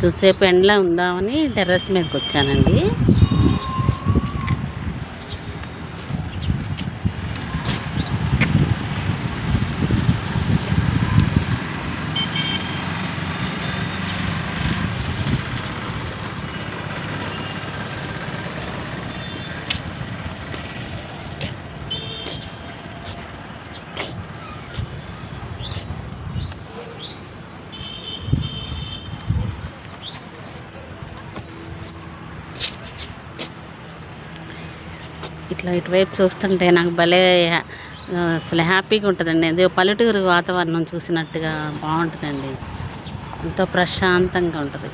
కొంచెం సేపు ఎండలో ఉందామని టెర్రస్ మీదకి వచ్చానండి. ఇట్లా ఇటువైపు చూస్తుంటే నాకు భలే అసలు హ్యాపీగా ఉంటుందండి. అదే పల్లెటూరు వాతావరణం చూసినట్టుగా బాగుంటుందండి. ఎంతో ప్రశాంతంగా ఉంటుంది.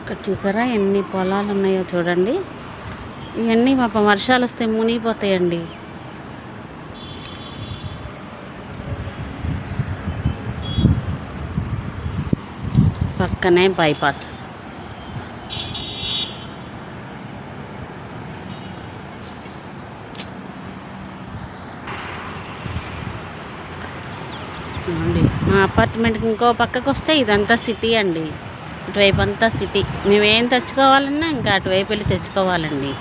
ఇక్కడ చూసారా ఎన్ని పొలాలు ఉన్నాయో చూడండి. ఇవన్నీ పాపం వర్షాలు వస్తే మునిగిపోతాయండి. పక్కనే బైపాస్. అవునండి. మా అపార్ట్మెంట్కి ఇంకో పక్కకు వస్తే ఇదంతా సిటీ అండి. ఇటువైపు అంతా సిటీ. మేమేం తెచ్చుకోవాలన్నా ఇంకా అటువైపు వెళ్ళి తెచ్చుకోవాలండి.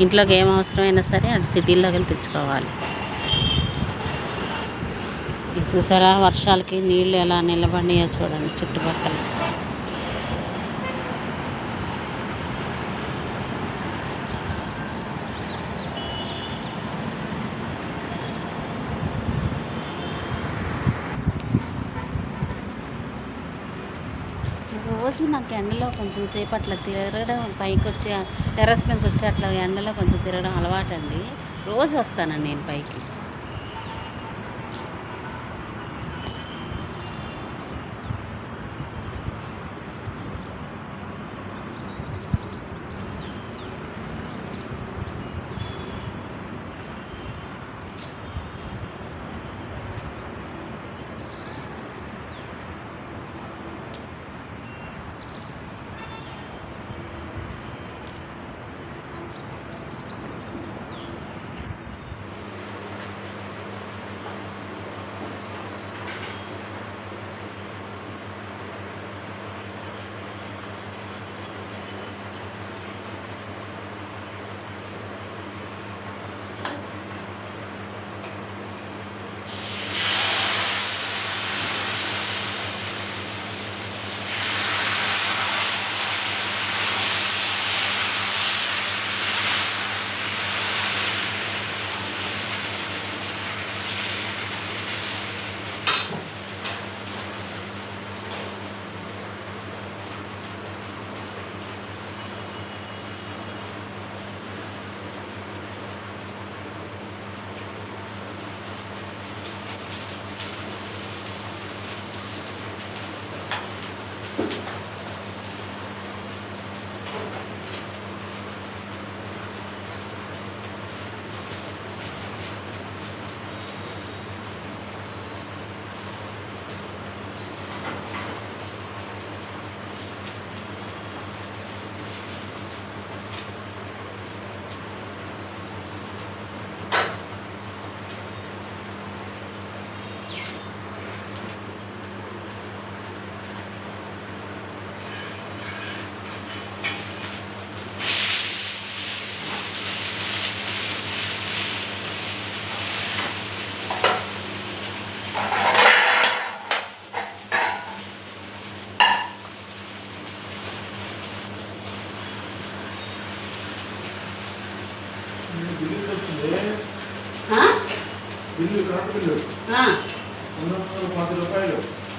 ఇంట్లోకి ఏం అవసరమైనా సరే అటు సిటీలోకి వెళ్ళి తెచ్చుకోవాలి. చూసారా? వర్షాలకి నీళ్ళు ఎలా నిలబడినాయో చూడండి చుట్టుపక్కల. రోజు నాకు ఎండలో కొంచెం సేపు అట్లా తిరగడం పైకి వచ్చి టెర్రస్ మీదకి వచ్చి అట్లా ఎండలో కొంచెం తిరగడం అలవాటండి. రోజు వస్తానండి నేను పైకి.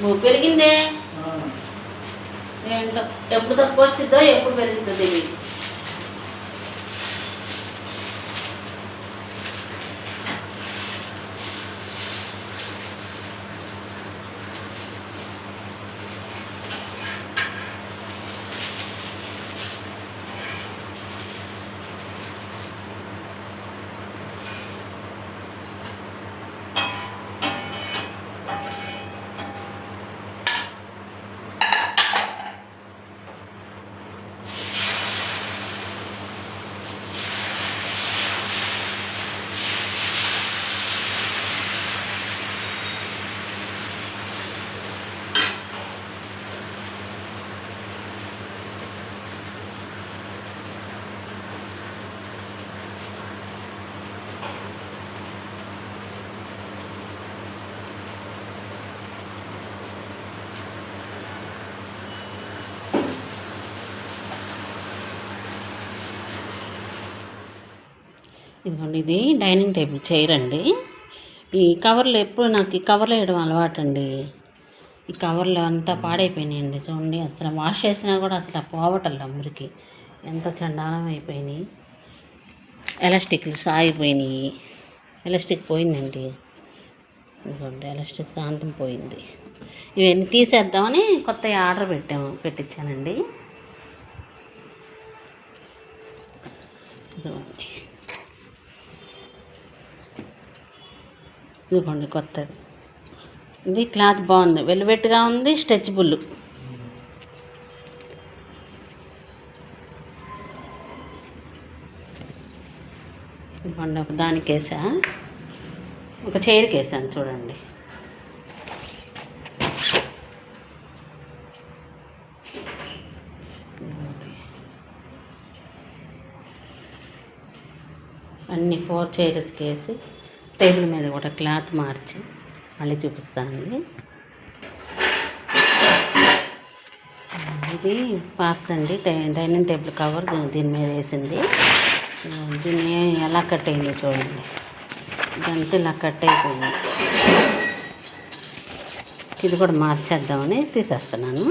నువ్వు పెరిగిందే. ఏంటో ఎప్పుడు తక్కువ వచ్చిందో ఎప్పుడు పెరుగుతుందో తెలియదు ఇదిగోండి ఇది డైనింగ్ టేబుల్ చైర్ అండి. ఈ కవర్లు ఎప్పుడు నాకు ఈ కవర్లు వేయడం అలవాటు అండి ఈ కవర్లు అంతా పాడైపోయినాయండి చూడండి అసలు వాష్ చేసినా కూడా అసలు పోవటల్లా మురికి. ఎంత చండాలం అయిపోయినాయి. ఎలాస్టిక్లు సాగిపోయినాయి. ఎలాస్టిక్ పోయిందండి. ఇదిగోండి ఎలాస్టిక్ శాంతం పోయింది. ఇవన్నీ తీసేద్దామని కొత్త ఆర్డర్ పెట్టాము పెట్టించానండి. ఇదిగోండి. ఇదిగోండి కొత్తది. ఇది క్లాత్ బాగుంది. వెల్వెట్గా ఉంది స్ట్రెచబుల్. ఇదిగోండి ఒక దానికి వేసా ఒక చైర్కి వేసాను చూడండి అన్ని ఫోర్ చైర్స్కి వేసి టేబుల్ మీద కూడా క్లాత్ మార్చి మళ్ళీ చూపిస్తానండి. ఇది పాతండి డైనింగ్ టేబుల్ కవర్ దీని మీద వేసింది. దీన్ని ఎలా కట్ అయింది చూడండి. ఇదంతా ఇలా కట్ అయిపోయింది. ఇది కూడా మార్చేద్దామని తీసేస్తున్నాను.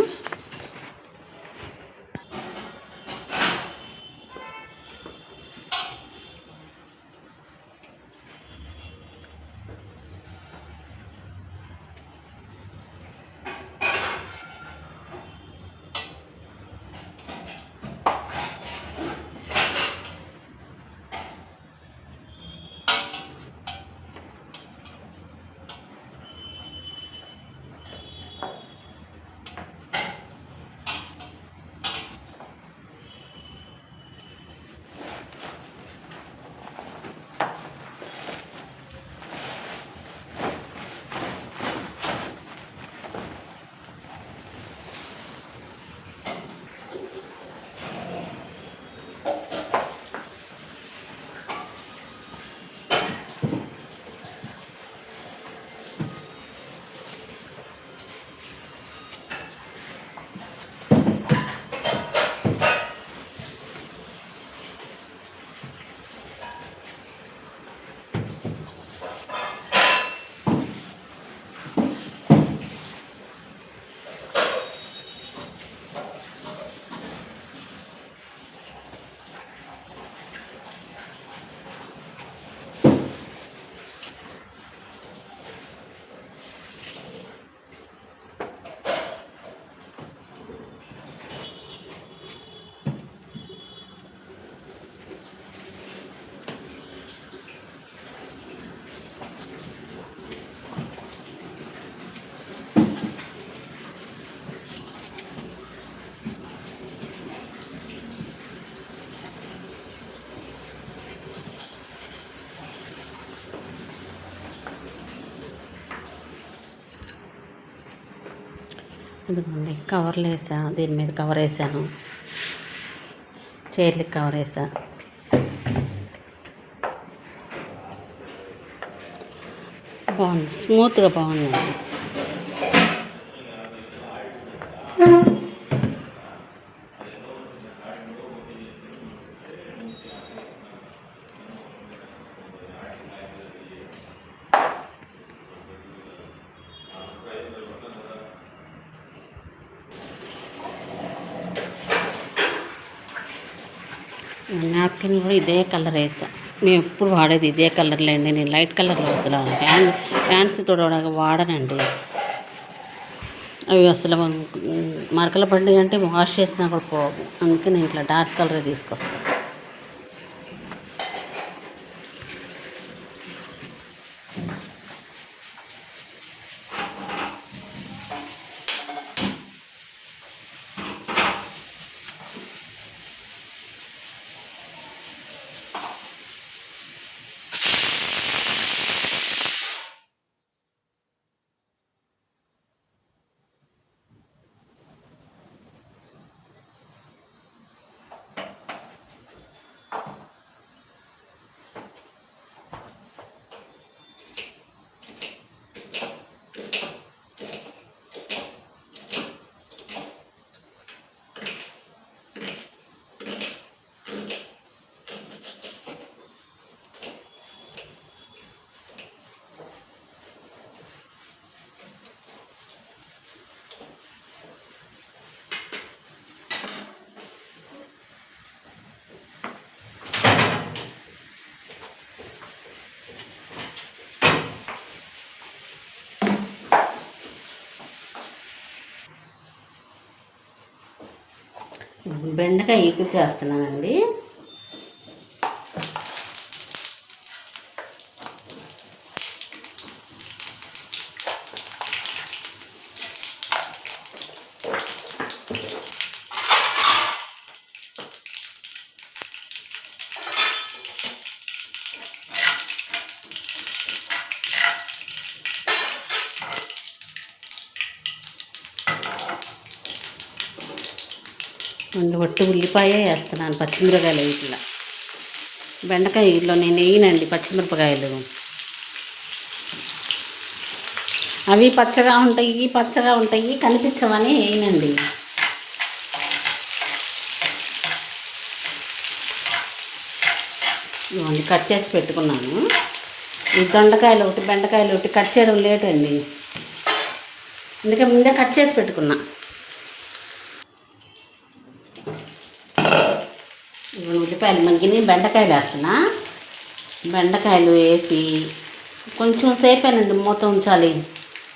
ఇదిగోండి కవర్లు వేసా. దీని మీద కవర్ వేసాను. చైర్లకి కవర్ వేసా. బాగుంది. స్మూత్గా బాగుందండి నాప్కిన్ కూడా ఇదే కలర్ వేసా. మేము ఎప్పుడు వాడేది ఇదే కలర్లే అండి నేను లైట్ కలర్లో అసలు హ్యాండ్ హ్యాండ్స్ తోడవడానికి వాడనండి. అవి అసలు మరకల బండి అంటే వాష్ చేసినా కూడా పోవు. అందుకే నేను ఇట్లా డార్క్ కలర్ తీసుకొస్తాను బెండకాయ ఈకులు చేస్తున్నానండి. రెండు ఉల్లిపాయ వేస్తున్నాను పచ్చిమిరపకాయలు వీటిలో బెండకాయ వీటిలో నేను వేయనండి పచ్చిమిరపకాయలు. అవి పచ్చగా ఉంటాయి పచ్చగా ఉంటాయి కనిపించవని వేయనండి. ఇవన్నీ కట్ చేసి పెట్టుకున్నాను. ఈ దొండకాయలు ఒకటి బెండకాయలు ఒకటి కట్ చేయడం లేట్ అండి. అందుకే ముందే కట్ చేసి పెట్టుకున్నా. ఉల్లిపాయలు మగ్గిని బెండకాయలు వేస్తున్నా. బెండకాయలు వేసి కొంచెం సేపేనండి మూత ఉంచాలి.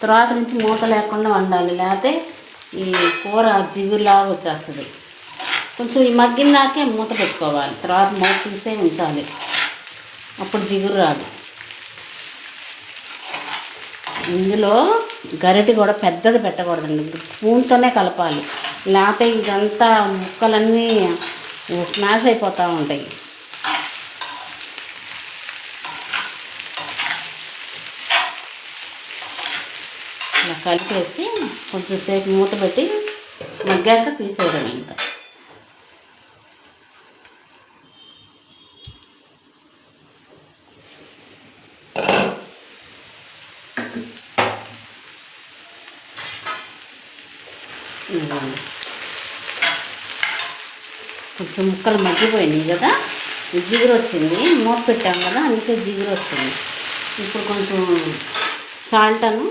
తర్వాత నుంచి మూత లేకుండా వండాలి. లేకపోతే ఈ కూర జిగురులాగా వచ్చేస్తుంది. కొంచెం ఈ మగ్గినాకే మూత పెట్టుకోవాలి. తర్వాత మూత తీసే ఉంచాలి. అప్పుడు జిగురు రాదు. ఇందులో గరిటె కూడా పెద్దది పెట్టకూడదండి. స్పూన్తోనే కలపాలి. లేకపోతే ఇదంతా ముక్కలన్నీ స్మాష్ అయిపోతూ ఉంటాయి. ఇలా కలిపేసి కొంచెం సేపు మూత పెట్టి మగ్గాక తీసేయడం ఇంకా ఇదిగోండి. కొంచెం ముక్కలు మగ్గిపోయినాయి కదా జిగురు వచ్చింది మూత పెట్టాం కదా అందుకే జిగురు వచ్చింది ఇప్పుడు కొంచెం సాల్ట్ అను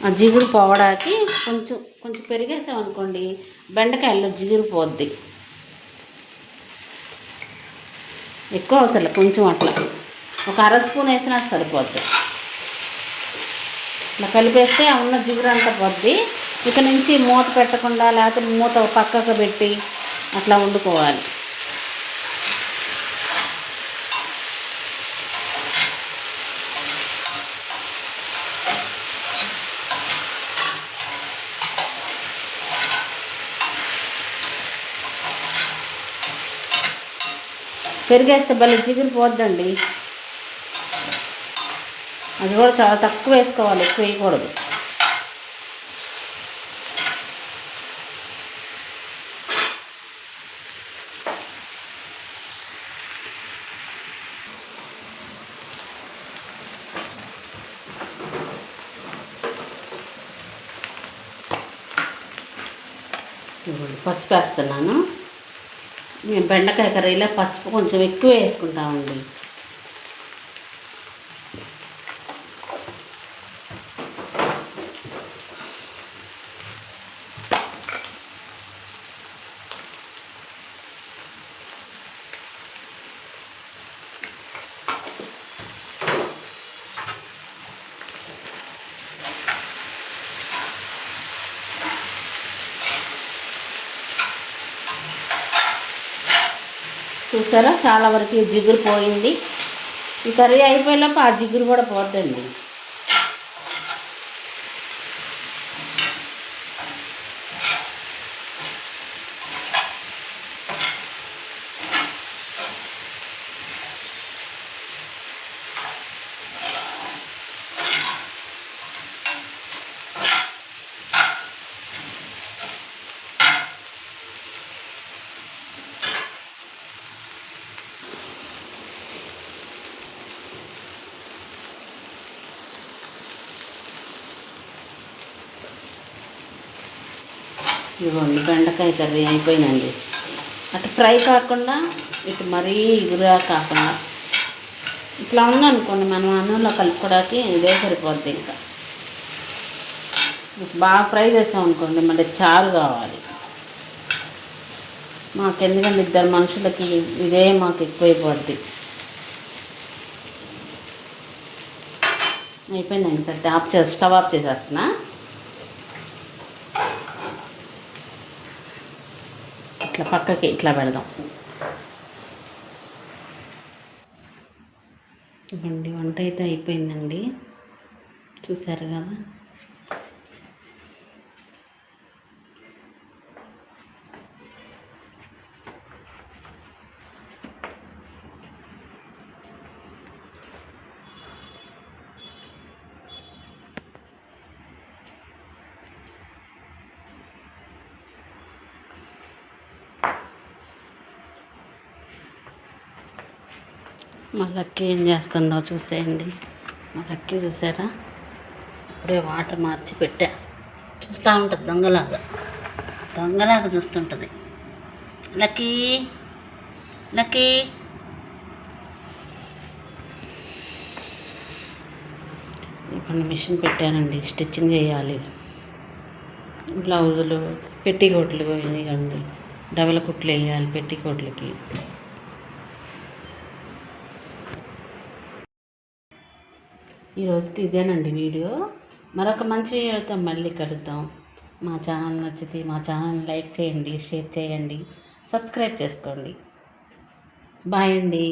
ఆ జిగురు పోవడానికి కొంచెం కొంచెం పెరిగేసామనుకోండి బెండకాయల్లో జిగురు పోద్ది. ఎక్కువ అవసరం కొంచెం అట్లా. ఒక అర స్పూన్ వేసినా సరిపోద్ది. ఇలా కలిపేస్తే ఉన్న జిగురు అంతా పోద్ది. ఇక నుంచి మూత పెట్టకుండా లేకపోతే మూత పక్కకు పెట్టి అట్లా వండుకోవాలి. పెరిగేస్తే భలే జిగురు పోద్దండి. అది కూడా చాలా తక్కువ వేసుకోవాలి ఎక్కువ వేయకూడదు. పసుపు వేస్తున్నాను. మేము బెండకాయ కర్రీలో పసుపు కొంచెం ఎక్కువ వేసుకుంటామండి. చూసారా? చాలా వరకు జిగురు పోయింది. ఈ కర్రీ అయిపోయేలోపు ఆ జిగురు కూడా పోద్దండి. ఇదిగోండి బెండకాయ కర్రీ అయిపోయిందండి. అటు ఫ్రై కాకుండా ఇటు మరీ ఇగురా కాకుండా. ఇట్లా ఉందనుకోండి మనం అన్నంలో కలుపుకోవడానికి ఇదే సరిపోద్ది ఇంకా. బాగా ఫ్రై చేస్తాం అనుకోండి మళ్ళీ చారు కావాలి. మాకు ఎందుకంటే ఇద్దరు మనుషులకి ఇదే మాకు ఎక్కువైపోద్ది. అయిపోయిందండి పెద్ద ఆఫ్ చేసి స్టవ్ ఆఫ్ చేసేస్తున్నా. ఇట్లా పక్కకి ఇట్లా పెడదాం. ఇవ్వండి వంట అయితే అయిపోయిందండి. చూసారు కదా? మా లక్కీ ఏం చేస్తుందో చూసేయండి. మా లక్కీ చూసారా? ఇప్పుడే వాటర్ మార్చి పెట్టా. చూస్తూ ఉంటుంది దొంగలాగా. దొంగలాగా చూస్తుంటుంది. Lucky lucky. ఇప్పుడు మిషన్ పెట్టానండి స్టిచ్చింగ్ చేయాలి. బ్లౌజులు పెట్టికోట్లు వేయండి డబల్ కుట్లు వేయాలి పెట్టికోట్లకి ఈరోజుకి ఇదేనండి వీడియో. మరొక మంచి వీడియోతో మళ్ళీ కలుద్దాం. మా ఛానల్ నచ్చితే మా ఛానల్ లైక్ చేయండి షేర్ చేయండి సబ్స్క్రైబ్ చేసుకోండి. బాయ్ అండి.